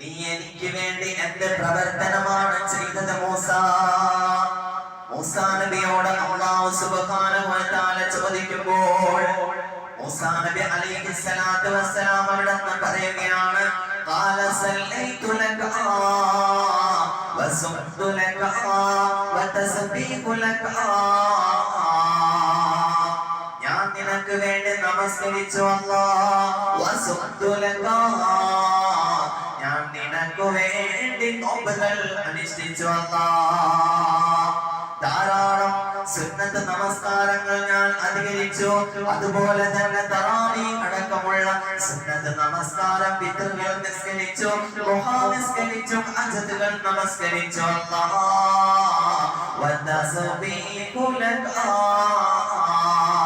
നീ എനിക്ക് വേണ്ടി എന്റെ പ്രവർത്തനമാണ് ചെയ്തത് മൂസ. മൂസാ നബിയോട് അള്ളാഹു സുബ്ഹാനഹു വ തആല ചോദിക്കുമ്പോൾ നബി അലൈഹി സ്വലാത്തു വസ്സലാം അവിടെ പറയുകയാണ് ഖാല സല്ലൈതു ലക വസുബ്തു ലക വതസ്ബീഹു ലക നമസ്കരിച്ചു ഞാൻ നിനക്കു വേണ്ടി നോമ്പുകൾ അനുഷ്ഠിച്ചു ധാരാളം സുന്നത്ത് നമസ്കാരങ്ങൾ ഞാൻ അധികരിച്ചു. അതുപോലെ തന്നെ തറാവി അടക്കമുള്ള സുന്നത്ത് നമസ്കാരം പിതൃകൾ നിസ്കരിച്ചു. നിസ്കരിച്ചു. അജതുകൾ നമസ്കരിച്ചു. അല്ലാ വതസ്ബീഹു ലക. ധാരാളം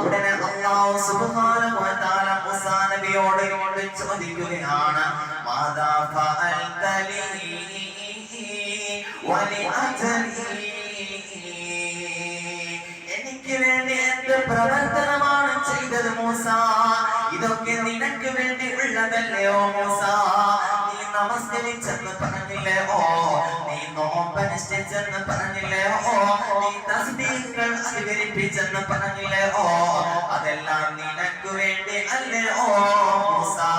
ഉടനെ അല്ലാഹു സുബ്ഹാനഹു വ തആല മൂസാ നബിയോട് ചോദിക്കുകയാണ് മാതാ ഫഅൽത ലീ വലിഅജലി എനിക്ക് വേണ്ടി എന്ത് പ്രവർത്തനമാണ് ചെയ്തത് മൂസ? ഇതൊക്കെ നിനക്ക് വേണ്ടി ഉള്ളതല്ലയോ മൂസ? നമസ്കരിച്ചെന്ന് പറഞ്ഞില്ലേ? ഓ നീ നോമ്പനുഷ്ഠിച്ചെന്ന് പറഞ്ഞില്ലേ? ഓ നീ തസ്ബീഹുകൾ സ്വീകരിപ്പിച്ചെന്ന് പറഞ്ഞില്ലേ? ഓ അതെല്ലാം നിനക്ക് വേണ്ടി അല്ലേ? ഓ മുസാ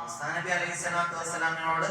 മുസാ നബി അലൈഹി സ്വലാത്തു വസ്സലാമിനോട്